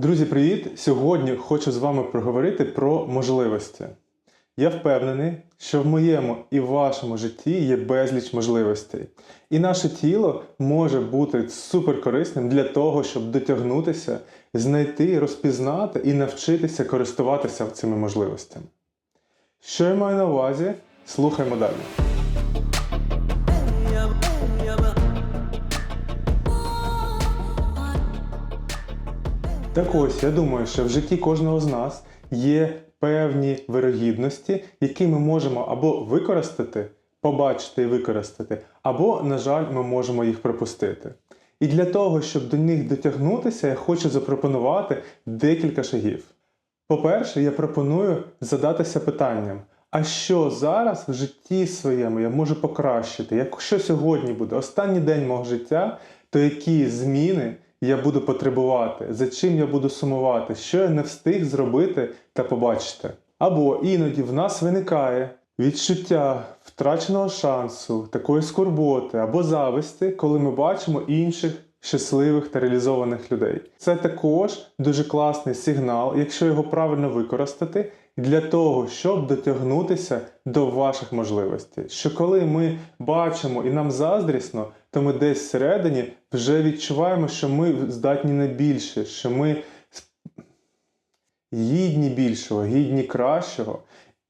Друзі, привіт! Сьогодні хочу з вами проговорити про можливості. Я впевнений, що в моєму і вашому житті є безліч можливостей. І наше тіло може бути суперкорисним для того, щоб дотягнутися, знайти, розпізнати і навчитися користуватися цими можливостями. Що я маю на увазі? Слухаймо далі. Так ось, я думаю, що в житті кожного з нас є певні вирогідності, які ми можемо або використати, побачити і використати, або, на жаль, ми можемо їх пропустити. І для того, щоб до них дотягнутися, я хочу запропонувати декілька шагів. По-перше, я пропоную задатися питанням: а що зараз в житті своєму я можу покращити? Якщо сьогодні буде останній день мого життя, то які зміни я буду потребувати, за чим я буду сумувати, що я не встиг зробити та побачити? Або іноді в нас виникає відчуття втраченого шансу, такої скорботи або зависти, коли ми бачимо інших щасливих та реалізованих людей. Це також дуже класний сигнал, якщо його правильно використати, для того, щоб дотягнутися до ваших можливостей. Що коли ми бачимо і нам заздрісно, то ми десь всередині вже відчуваємо, що ми здатні на більше, що ми гідні більшого, гідні кращого.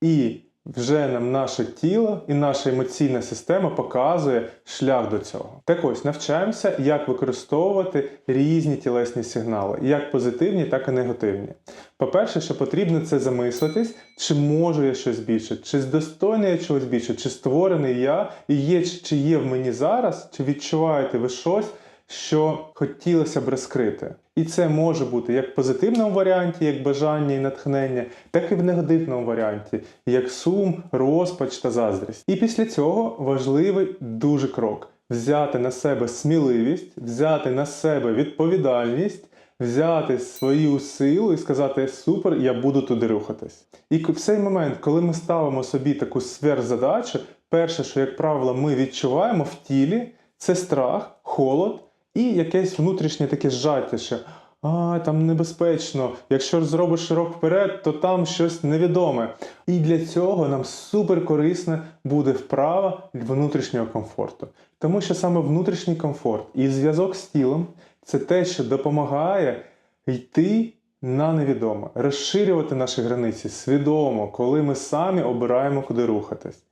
І вже нам наше тіло і наша емоційна система показує шлях до цього. Так ось навчаємося, як використовувати різні тілесні сигнали, як позитивні, так і негативні. По-перше, що потрібно це замислитись, чи можу я щось більше, чи достойний я чогось більше, чи створений я, і є, чи є в мені зараз, чи відчуваєте ви щось, що хотілося б розкрити. І це може бути як в позитивному варіанті, як бажання і натхнення, так і в негативному варіанті, як сум, розпач та заздрість. І після цього важливий дуже крок взяти на себе сміливість, взяти на себе відповідальність. Взяти свою силу і сказати Супер, я буду туди рухатись. І в цей момент, коли ми ставимо собі таку сверхзадачу, перше, що, як правило, ми відчуваємо в тілі, це страх, холод і якесь внутрішнє таке зжаття, що а, там небезпечно, якщо зробиш крок вперед, то там щось невідоме. І для цього нам супер корисна буде вправа внутрішнього комфорту. Тому що саме внутрішній комфорт і зв'язок з тілом це те, що допомагає йти на невідоме, розширювати наші границі свідомо, коли ми самі обираємо, куди рухатись.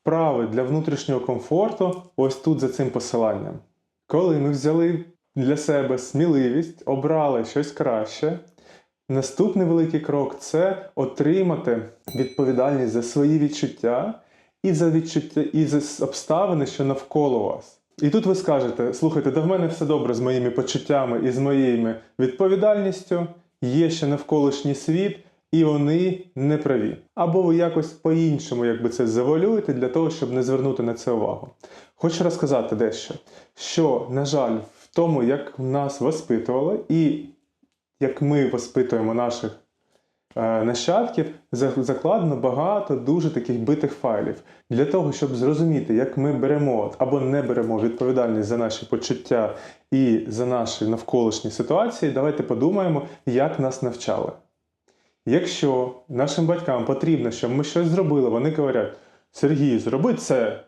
Вправи для внутрішнього комфорту ось тут за цим посиланням. Коли ми взяли для себе сміливість, обрали щось краще, наступний великий крок це отримати відповідальність за свої відчуття і за відчуття, і за обставини, що навколо вас. І тут ви скажете: слухайте, да в мене все добре з моїми почуттями і з моєю відповідальністю, є ще навколишній світ, і вони не праві. Або ви якось по-іншому якби це завалюєте для того, щоб не звернути на це увагу. Хочу розказати дещо, що, на жаль, в тому, як нас воспитували, і як ми воспитуємо наших е, нащадків, за- закладено багато дуже таких битих файлів. Для того, щоб зрозуміти, як ми беремо або не беремо відповідальність за наші почуття і за наші навколишні ситуації, давайте подумаємо, як нас навчали. Якщо нашим батькам потрібно, щоб ми щось зробили, вони говорять: Сергій, зроби це.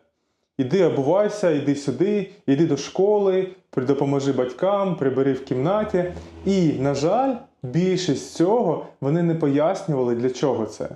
Іди обувайся, іди сюди, іди до школи, допоможи батькам, прибери в кімнаті. І, на жаль, більшість цього вони не пояснювали, для чого це.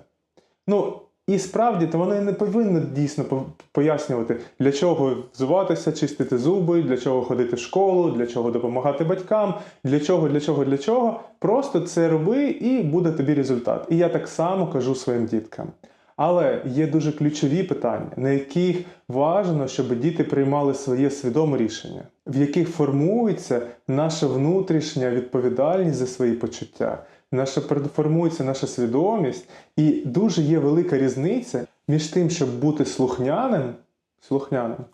Ну, і справді, то вони не повинні дійсно пояснювати, для чого взуватися, чистити зуби, для чого ходити в школу, для чого допомагати батькам, для чого, для чого, для чого. Просто це роби і буде тобі результат. І я так само кажу своїм діткам. Але є дуже ключові питання, на яких важливо, щоб діти приймали своє свідоме рішення, в яких формується наша внутрішня відповідальність за свої почуття, наша формується наша свідомість, і дуже є велика різниця між тим, щоб бути слухняним, слухняним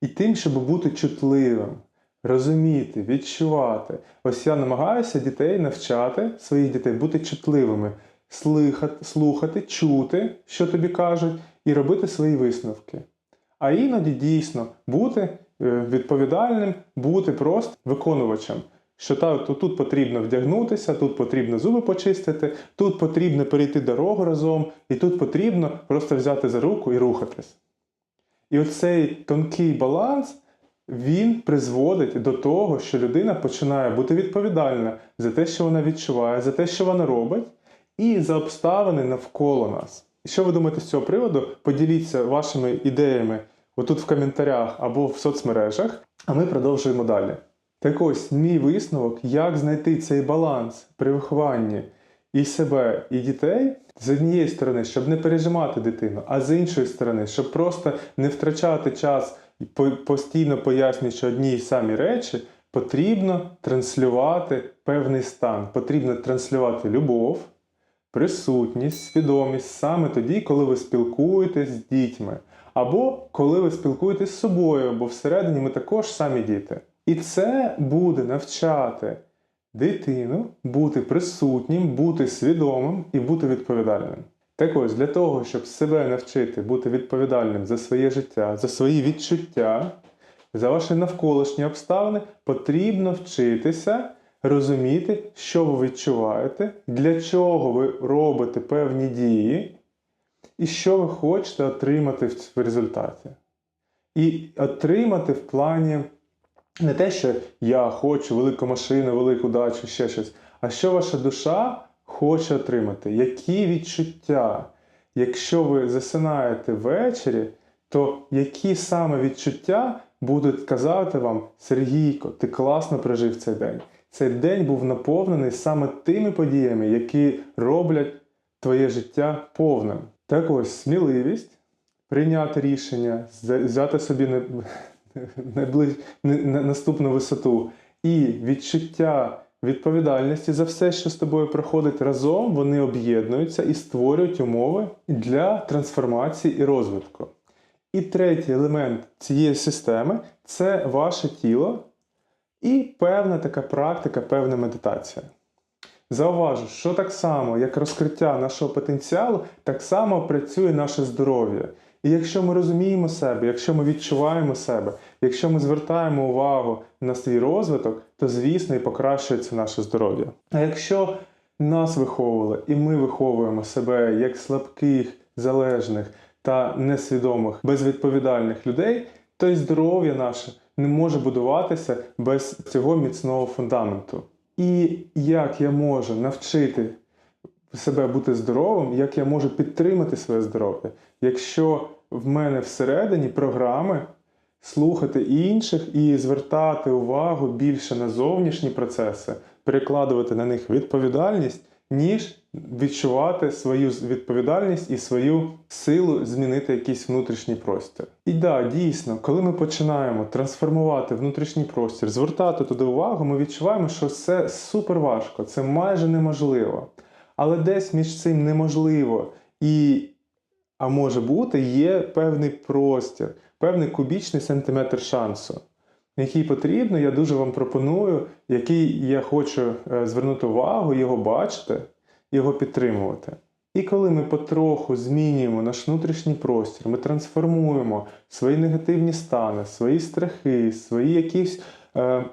і тим, щоб бути чутливим. Розуміти, відчувати. Ось я намагаюся дітей навчати своїх дітей бути чутливими, слухати, слухати, чути, що тобі кажуть, і робити свої висновки. А іноді дійсно бути е, відповідальним, бути просто виконувачем, Що та, то тут потрібно вдягнутися, тут потрібно зуби почистити, тут потрібно перейти дорогу разом, і тут потрібно просто взяти за руку і рухатись. І оцей тонкий баланс він призводить до того, що людина починає бути відповідальна за те, що вона відчуває, за те, що вона робить, і за обставини навколо нас. І що ви думаєте з цього приводу? Поділіться вашими ідеями отут в коментарях або в соцмережах, а ми продовжуємо далі. Так ось мій висновок, як знайти цей баланс при вихованні і себе, і дітей з однієї сторони, щоб не пережимати дитину, а з іншої сторони, щоб просто не втрачати час і постійно пояснюючи одні й самі речі, потрібно транслювати певний стан, потрібно транслювати любов, присутність, свідомість саме тоді, коли ви спілкуєтесь з дітьми, або коли ви спілкуєтесь з собою, бо всередині ми також самі діти. І це буде навчати дитину бути присутнім, бути свідомим і бути відповідальним. Так ось для того, щоб себе навчити бути відповідальним за своє життя, за свої відчуття, за ваші навколишні обставини, потрібно вчитися розуміти, що ви відчуваєте, для чого ви робите певні дії, і що ви хочете отримати в результаті. І отримати в плані не те, що я хочу велику машину, велику дачу, ще щось, а що ваша душа хоче отримати, які відчуття. Якщо ви засинаєте ввечері, то які саме відчуття будуть казати вам, Сергійко, ти класно прожив цей день. Цей день був наповнений саме тими подіями, які роблять твоє життя повним. Так ось сміливість прийняти рішення, взя- взяти собі не, найближ... наступну висоту і відчуття відповідальності за все, що з тобою проходить разом, вони об'єднуються і створюють умови для трансформації і розвитку. І третій елемент цієї системи це ваше тіло і певна така практика, певна медитація. Зауважу, що так само, як розкриття нашого потенціалу, так само працює наше здоров'я. І якщо ми розуміємо себе, якщо ми відчуваємо себе, якщо ми звертаємо увагу на свій розвиток, то звісно і покращується наше здоров'я. А якщо нас виховували, і ми виховуємо себе як слабких, залежних та несвідомих, безвідповідальних людей, то й здоров'я наше не може будуватися без цього міцного фундаменту. І як я можу навчити себе бути здоровим, як я можу підтримати своє здоров'я, якщо в мене всередині програми слухати інших і звертати увагу більше на зовнішні процеси, перекладувати на них відповідальність, ніж відчувати свою відповідальність і свою силу змінити якийсь внутрішній простір. І да, дійсно, коли ми починаємо трансформувати внутрішній простір, звертати туди увагу, ми відчуваємо, що це супер важко, це майже неможливо. Але десь між цим неможливо і, а може бути, є певний простір, певний кубічний сантиметр шансу, який потрібно, я дуже вам пропоную, який я хочу е, звернути увагу, його бачити, його підтримувати. І коли ми потроху змінюємо наш внутрішній простір, ми трансформуємо свої негативні стани, свої страхи, свої якісь е,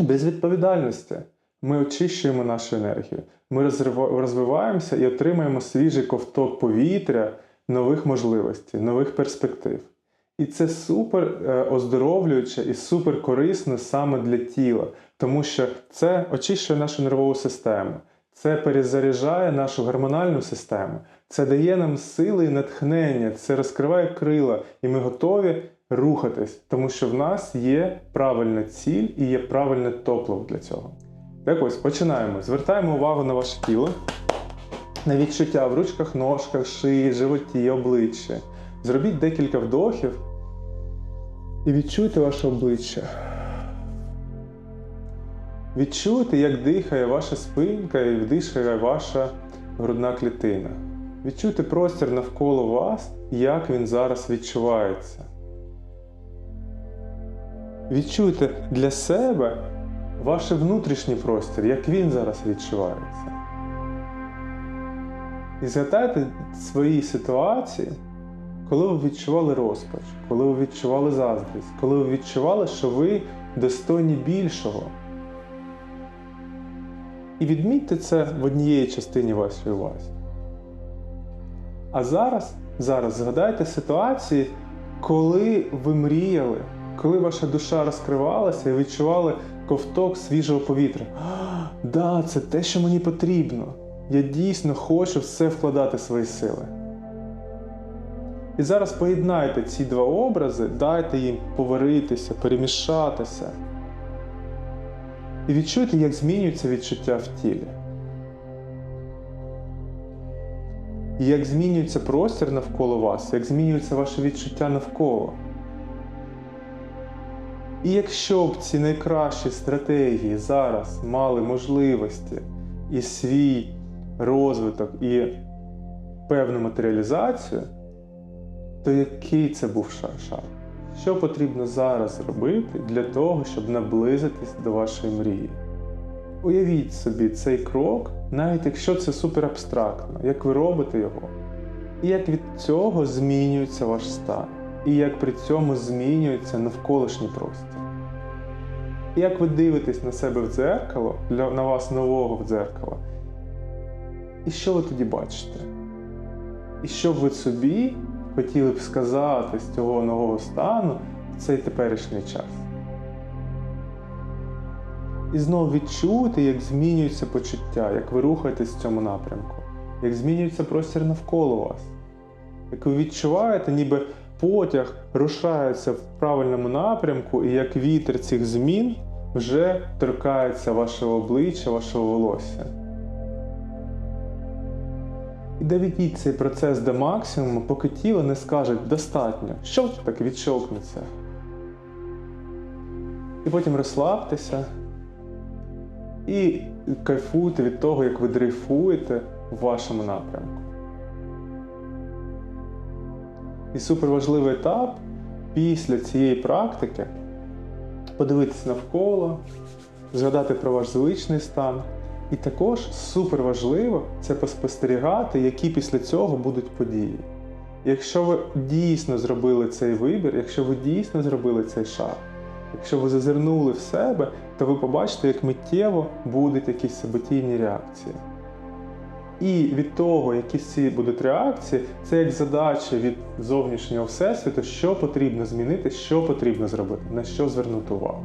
безвідповідальності, ми очищуємо нашу енергію, ми розвиваємося і отримаємо свіжий ковток повітря, нових можливостей, нових перспектив. І це супер е, оздоровлююче і супер корисно саме для тіла, тому що це очищує нашу нервову систему, це перезаряджає нашу гормональну систему, це дає нам сили і натхнення, це розкриває крила, і ми готові рухатись, тому що в нас є правильна ціль і є правильне топливо для цього. Так ось починаємо. Звертаємо увагу на ваше тіло, на відчуття в ручках, ножках, шиї, животі, обличчі. Зробіть декілька вдохів і відчуйте ваше обличчя. Відчуйте, як дихає ваша спинка і дихає ваша грудна клітина. Відчуйте простір навколо вас, як він зараз відчувається. Відчуйте для себе ваш внутрішній простір, як він зараз відчувається. І згадайте свої ситуації, коли ви відчували розпач, коли ви відчували заздрість, коли ви відчували, що ви достойні більшого. І відмітьте це в однієї частині вашої увазі. А зараз, зараз згадайте ситуації, коли ви мріяли, коли ваша душа розкривалася і відчували ковток свіжого повітря. Да, це те, що мені потрібно. Я дійсно хочу все вкладати свої сили. І зараз поєднайте ці два образи, дайте їм поваритися, перемішатися. І відчуйте, як змінюється відчуття в тілі. І як змінюється простір навколо вас, як змінюється ваше відчуття навколо. І якщо б ці найкращі стратегії зараз мали можливості і свій розвиток, і певну матеріалізацію, то який це був шаг? Що потрібно зараз зробити для того, щоб наблизитись до вашої мрії? Уявіть собі цей крок, навіть якщо це супер абстрактно, як ви робите його, і як від цього змінюється ваш стан, і як при цьому змінюється навколишній простір. Як ви дивитесь на себе в дзеркало, для, на вас нового в дзеркало, і що ви тоді бачите? І що б ви собі хотіли б сказати з цього нового стану в цей теперішній час? І знову відчути, як змінюється почуття, як ви рухаєтесь в цьому напрямку, як змінюється простір навколо вас. Як ви відчуваєте, ніби потяг рушається в правильному напрямку, і як вітер цих змін вже торкається вашого обличчя, вашого волосся. І доведіть цей процес до максимуму, поки тіло не скаже достатньо, що так відщолкнеться. І потім розслабтеся і кайфуйте від того, як ви дрейфуєте в вашому напрямку. І суперважливий етап після цієї практики подивитися навколо, згадати про ваш звичний стан. І також суперважливо це поспостерігати, які після цього будуть події. Якщо ви дійсно зробили цей вибір, якщо ви дійсно зробили цей шаг, якщо ви зазирнули в себе, то ви побачите, як миттєво будуть якісь саботійні реакції. І від того, які ці будуть реакції, це як задача від зовнішнього всесвіту, що потрібно змінити, що потрібно зробити, на що звернути увагу.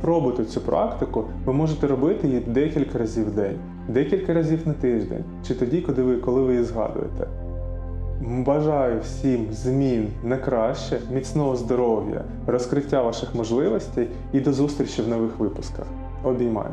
Пробуйте цю практику, ви можете робити її декілька разів в день, декілька разів на тиждень, чи тоді, коли ви, коли ви її згадуєте. Бажаю всім змін на краще, міцного здоров'я, розкриття ваших можливостей і до зустрічі в нових випусках. Обіймаю!